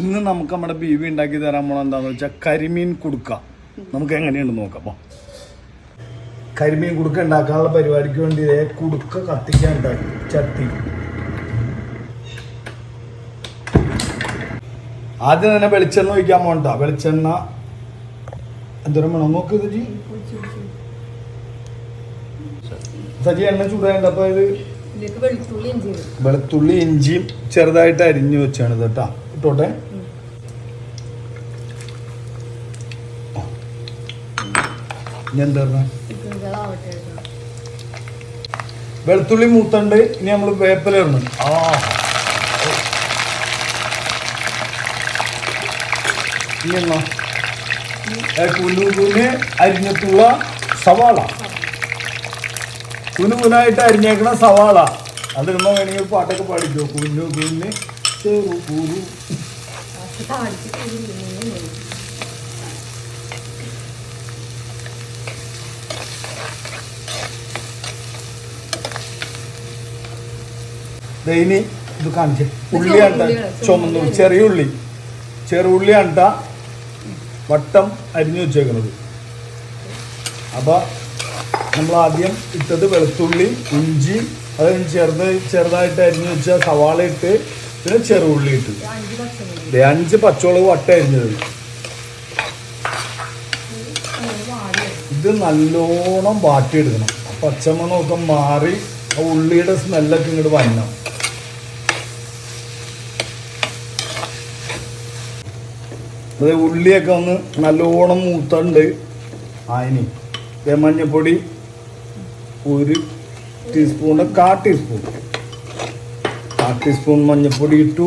ഇന്ന് നമുക്ക് നമ്മുടെ ബീവി ഉണ്ടാക്കി തരാൻ പോണ എന്താന്ന് വെച്ചാൽ കരിമീൻ കുടുക്ക. നമുക്ക് എങ്ങനെയുണ്ട് നോക്കാം അപ്പൊ കരിമീൻ കുടുക്ക ഉണ്ടാക്കാനുള്ള പരിപാടിക്ക് വേണ്ടി ഇതേ കുടുക്ക കത്തിക്കാൻ ഉണ്ടാക്കി ചട്ടി. ആദ്യം തന്നെ വെളിച്ചെണ്ണ ഒഴിക്കാൻ പോണ്ട. വെളിച്ചെണ്ണ എന്തോരം വേണം? നോക്ക് സജി. സജി എണ്ണ ചൂടായുണ്ട് അപ്പൊ ഇത് വെളുത്തുള്ളി ഇഞ്ചിയും ചെറുതായിട്ട് അരിഞ്ഞു വെച്ചാണ് കേട്ടാ. ഇട്ടോട്ടെ. വെളുത്തുള്ളി മൂത്തണ്ട്. ഇനി നമ്മൾ വേപ്പില ഇടണം. ആ. ഇനി എന്നാ? ഏ, കുനു കുന് അരിഞ്ഞിട്ടുള്ള സവാള. കുന്നു കുന്നായിട്ട് അരിഞ്ഞേക്കണ സവാള. അതിടുമ്പോ വേണമെങ്കിൽ പാട്ടൊക്കെ പാടിക്കോ? കുന്നു കുന് ചെറു കുരു അത് താളിച്ചിട്ട് ഇതിൽ ദേ ഇനി ഇത് കാണിച്ചേ. ഉള്ളിയാണ്ട അണ്ട ചുമന്നു ഉള്ളി. ചെറിയ ഉള്ളി ചെറുള്ളിയാണ്ട വട്ടം അരിഞ്ഞു വെച്ചേക്കുന്നത് അപ്പൊ നമ്മൾ ആദ്യം ഇട്ടത് വെളുത്തുള്ളി ഇഞ്ചി അത് ചെറുത് ചെറുതായിട്ട് അരിഞ്ഞു വെച്ച സവാള ഇട്ട് പിന്നെ ചെറുള്ളി ഇട്ട്. അഞ്ച് പച്ചമുളക് വട്ട അരിഞ്ഞത്. ഇത് നല്ലോണം വാട്ടിയെടുക്കണം. പച്ചമണമൊക്കെ മാറി ആ ഉള്ളിയുടെ സ്മെല്ലൊക്കെ ഇങ്ങോട്ട് വരണം. അത് ഉള്ളിയൊക്കെ ഒന്ന് നല്ലോണം മൂത്തണ്ട്. അതിന് മഞ്ഞപ്പൊടി ഒരു ടീസ്പൂണ് കാ ടീസ്പൂൺ കാ ടീസ്പൂൺ മഞ്ഞൾപ്പൊടി ഇട്ടു.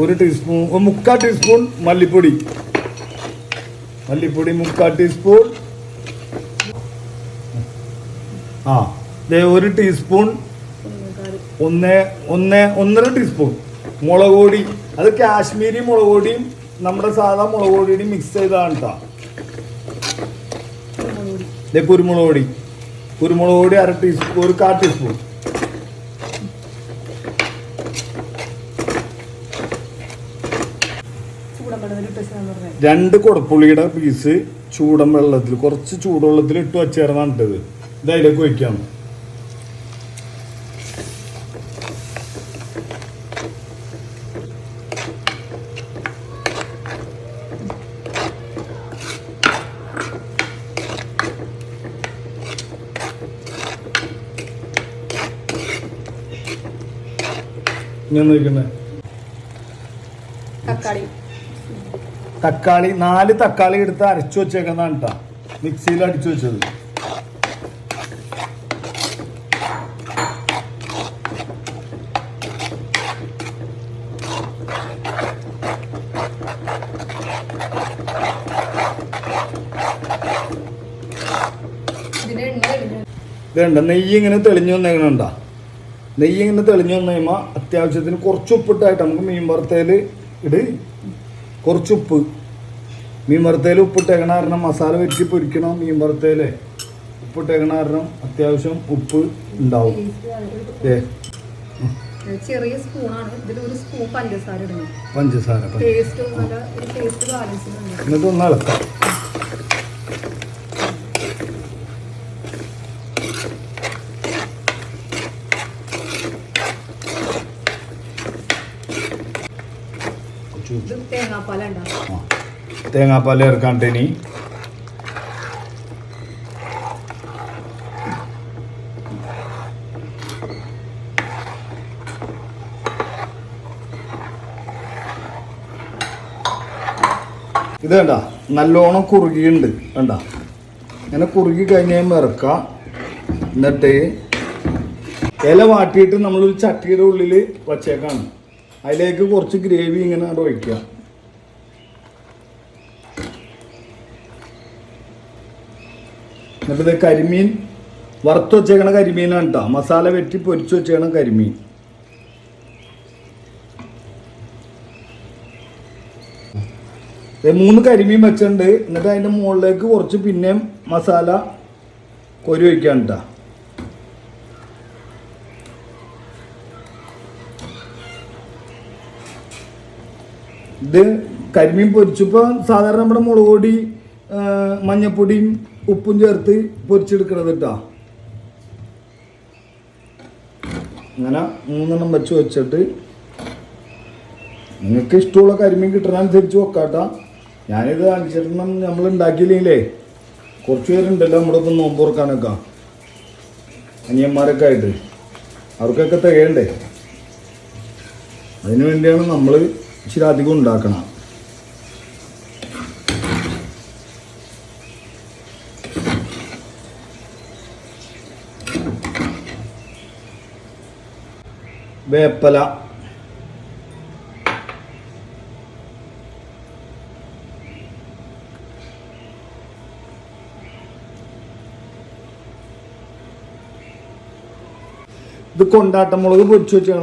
ഒരു ടീസ്പൂൺ മുക്കാൽ ടീസ്പൂൺ മല്ലിപ്പൊടി. മല്ലിപ്പൊടി മുക്കാൽ ടീസ്പൂൺ ആ ദേ ഒരു ടീസ്പൂൺ ഒന്ന് ഒന്ന് ഒന്നര ടീസ്പൂൺ മുളക് പൊടി. അത് കാശ്മീരി മുളക് പൊടിയും നമ്മുടെ സാധാ മുളക് പൊടിയും മിക്സ് ചെയ്താണ് കേട്ടോ കുരുമുളക് പൊടി. കുരുമുളക് പൊടി അര ടീസ്പൂൺ ഒരു കാ ടീസ്പൂൺ. രണ്ട് കുടപ്പുള്ളിയുടെ പീസ് ചൂടൻ വെള്ളത്തിൽ കുറച്ച് ചൂടുവെള്ളത്തിൽ ഇട്ട് വച്ചേർന്നാണ് ഇട്ടത് ഇത് അതിലേക്ക് ഒഴിക്കാം ഞാൻ തക്കാളി. തക്കാളി നാല് തക്കാളി എടുത്ത് അരച്ചു വെച്ചേക്കുന്നതാണ് കേട്ടോ മിക്സിയിൽ അടിച്ചു വെച്ചത്. ഇതുണ്ട് നെയ്യ് ഇങ്ങനെ തെളിഞ്ഞു വന്നേക്കണുണ്ട. നെയ്യ് ഇങ്ങനെ തെളിഞ്ഞു വന്നു കഴിയുമ്പോൾ അത്യാവശ്യത്തിന് കുറച്ച് ഉപ്പിട്ടായിട്ട് നമുക്ക് മീൻ വറുത്തയിൽ ഇട്. കുറച്ച് ഉപ്പ്. മീൻ വറുത്തയിൽ ഉപ്പിട്ടേക്കണ കാരണം മസാല വെച്ച് പൊരിക്കണം മീൻ വറുത്തയിൽ. ഉപ്പിട്ടേക്കണ കാരണം അത്യാവശ്യം ഉപ്പ് ഉണ്ടാവും. ഏ? ചെറിയ സ്പൂണാണ് ഇതിൽ ഒരു സ്പൂൺ പഞ്ചസാര ഇടണം. പഞ്ചസാര ടേസ്റ്റ് എന്നിട്ട് ഒന്ന് ഇളക്കാം കുറച്ച് ഇത് തേങ്ങാപ്പാല ഉണ്ടാവും ആ. തേങ്ങാപ്പാൽ ചേർക്കാണ്ട് ഇനി. ഇത് കണ്ട നല്ലോണം കുറുകിയുണ്ട് കണ്ട. ഇങ്ങനെ കുറുകി കഴിഞ്ഞാൽ ഇറക്കാം എന്നിട്ട് ഇല വാട്ടിയിട്ട് നമ്മളൊരു ചട്ടിയുടെ ഉള്ളിൽ വച്ചേക്കാണ്. അതിലേക്ക് കുറച്ച് ഗ്രേവി ഇങ്ങനെ അവിടെ ഒഴിക്കുക. എന്നിട്ട് കരിമീൻ വറുത്ത് വെച്ചേക്കണ കരിമീനാണ് കേട്ടോ മസാല വെട്ടി പൊരിച്ച് വെച്ചേക്കണ കരിമീൻ. മൂന്ന് കരിമീൻ വെച്ചിട്ടുണ്ട്. എന്നിട്ട് അതിന്റെ മുകളിലേക്ക് കുറച്ച് പിന്നെയും മസാല കൊരി വയ്ക്കാൻ കേട്ടോ ഇത് കരിമീൻ പൊരിച്ചപ്പോൾ സാധാരണ നമ്മുടെ മുളക് പൊടി മഞ്ഞൾപ്പൊടിയും ഉപ്പും ചേർത്ത് പൊരിച്ചെടുക്കണത് കേട്ടോ അങ്ങനെ മൂന്നെണ്ണം വെച്ച് വെച്ചിട്ട് നിങ്ങൾക്ക് ഇഷ്ടമുള്ള കരിമീൻ കിട്ടണനുസരിച്ച് വെക്കാട്ടാ. ഞാനിത് അഞ്ചെണ്ണം നമ്മൾ ഉണ്ടാക്കിയില്ലേ കുറച്ച് പേരുണ്ടല്ലോ നമ്മുടെ ഒപ്പം നോമ്പ് തുറക്കാനൊക്കെ. അനിയന്മാരൊക്കെ ആയിട്ട്. അവർക്കൊക്കെ തികയണ്ടേ? അതിനു വേണ്ടിയാണ് നമ്മൾ ഇച്ചിരി അധികം ഉണ്ടാക്കണം വേപ്പല. ഇത് കൊണ്ടാട്ടമുളക് പൊരിച്ചു വെച്ചാണ്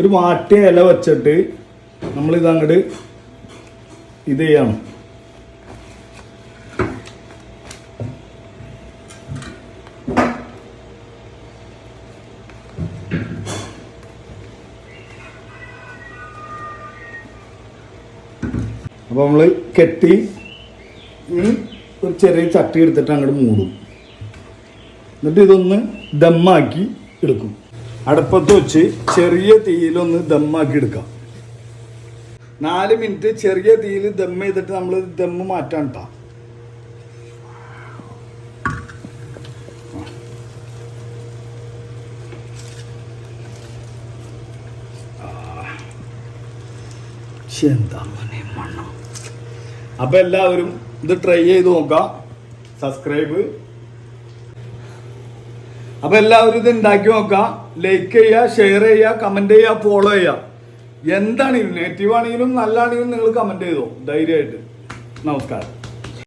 ഒരു മാട്ടിയ ഇല വെച്ചിട്ട് നമ്മൾ അങ്ങോട്ട് ഇത് ചെയ്യണം. അപ്പോൾ നമ്മൾ കെട്ടി ഒരു ചെറിയ ചട്ടി എടുത്തിട്ട് അങ്ങോട്ട് മൂടും. എന്നിട്ട് ഇതൊന്ന് ദമ്മാക്കി എടുക്കും. അടുപ്പത്ത് വെച്ച് ചെറിയ തീയിലൊന്ന് ദമ്മാക്കി എടുക്കാം. നാല് മിനിറ്റ് ചെറിയ തീയിൽ ദം ചെയ്തിട്ട് നമ്മൾ ദമ്മ് മാറ്റാൻ കേട്ടോ എന്താ അപ്പൊ എല്ലാവരും ഇത് ട്രൈ ചെയ്ത് നോക്കാം. സബ്സ്ക്രൈബ് അപ്പൊ എല്ലാവരും ഇത് ഉണ്ടാക്കി നോക്കാം. ലൈക്ക് ചെയ്യുക ഷെയർ ചെയ്യുക കമന്റ് ചെയ്യുക ഫോളോ ചെയ്യുക എന്താണെങ്കിലും നെഗറ്റീവ് ആണെങ്കിലും നല്ലതാണെങ്കിലും നിങ്ങൾ കമന്റ് ചെയ്തോ. ധൈര്യമായിട്ട്. നമസ്കാരം.